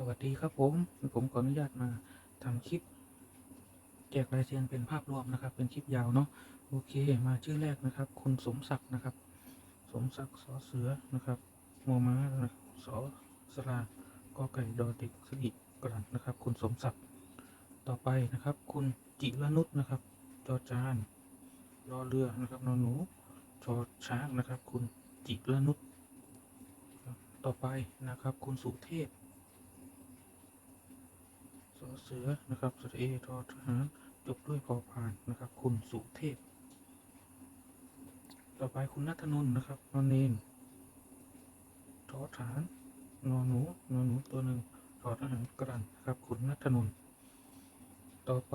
สวัสดีครับผม ผมขออนุญาตมาทำคลิป แจกลายเซ็นเป็นภาพรวมนะครับ เป็นคลิปยาวเนาะโอเค มาชื่อแรกนะครับ คุณสมศักดิ์นะครับ สมศักดิ์สอเสือนะครับมอม้านะสอสลากอไก่ดอเด็กสกิกรันนะครับ คุณสมศักดิ์ต่อไปนะครับ คุณจิรนุชนะครับ จอจานรอเรือนะครับนอนหนูชอช้างนะครับ คุณจิรนุชต่อไปนะครับ คุณสุเทพ เสือนะครับสระเอทอทหารจบด้วยพอพานนะครับ คุณสุเทพ ต่อไปคุณนัทนนท์นะครับนอนเนนทอฐานนอนหนูนอนหนูตัวหนึ่งทอทหารกรันนะครับ คุณนัทนนท์ต่อไป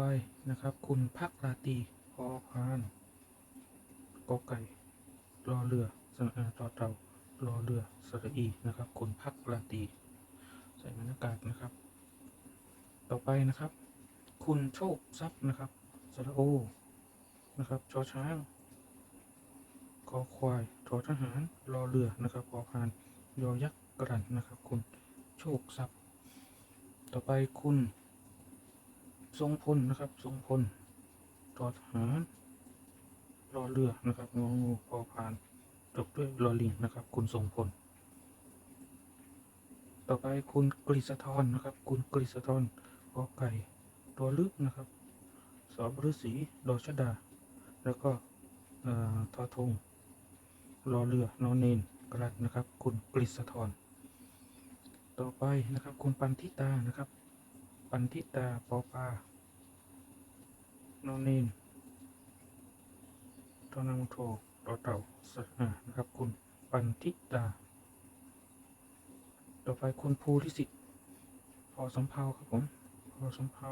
นะครับ คุณพักราตีพอพานกอไก่รอเรือสระอต่อเต่ารอเรือสระอีนะครับ คุณพักราตีใส่บรรยากาศนะครับ ต่อไปนะครับ คุณโชคทรัพย์นะครับสระโอนะครับชอช้างคอควายทอทหารรอเรือนะครับพอพานยอยักษ์กรันนะครับ คุณโชคทรัพย์ ต่อไปคุณ ทรงพลนะครับ ทรงพลทอทหารรอเรือนะครับงองูพอพานจบด้วยรอลิงนะครับ คุณทรงพล ต่อไปคุณกฤษธรนะครับ คุณกฤษธร กอไก่ตัวลึกนะครับสอบฤษีดอชดา แล้วก็เอ่อทอทงรอเรือนอนเนนกรัดนะครับ คุณกฤษธรต่อไปนะครับ คุณปันทิตานะครับ ปันทิตาปอปานอนเนนทอนามุโทต่อเต่าสนะครับ คุณปันทิตา ต่อไปคุณภูริสิทธิ์พอสำเภาครับผม พอสำเภา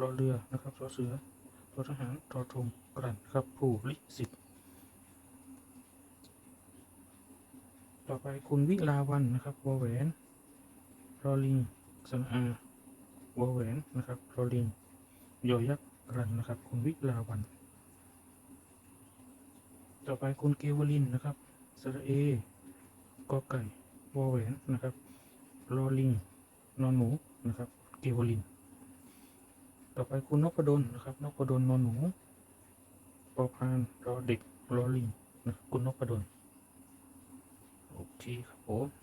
รอเรือนะครับรอเสือรอทหารทอทงกรันครับภูริสิทธิ์ต่อไปคุณวิลาวันนะครับวอแหวนรอลิงสระอาวอแหวนนะครับรอลิงยอยักษ์กรันนะครับ คุณวิลาวัน ต่อไปคุณเกวลินนะครับสระเอกอไก่วอแหวนนะครับรอลิงนอนหนูนะครับ เกวลิน ต่อไปคุณนพดลนะครับนพดลนอนหนูปอพานรอเด็กรอลิงนะคุณนพดลโอเคครับผม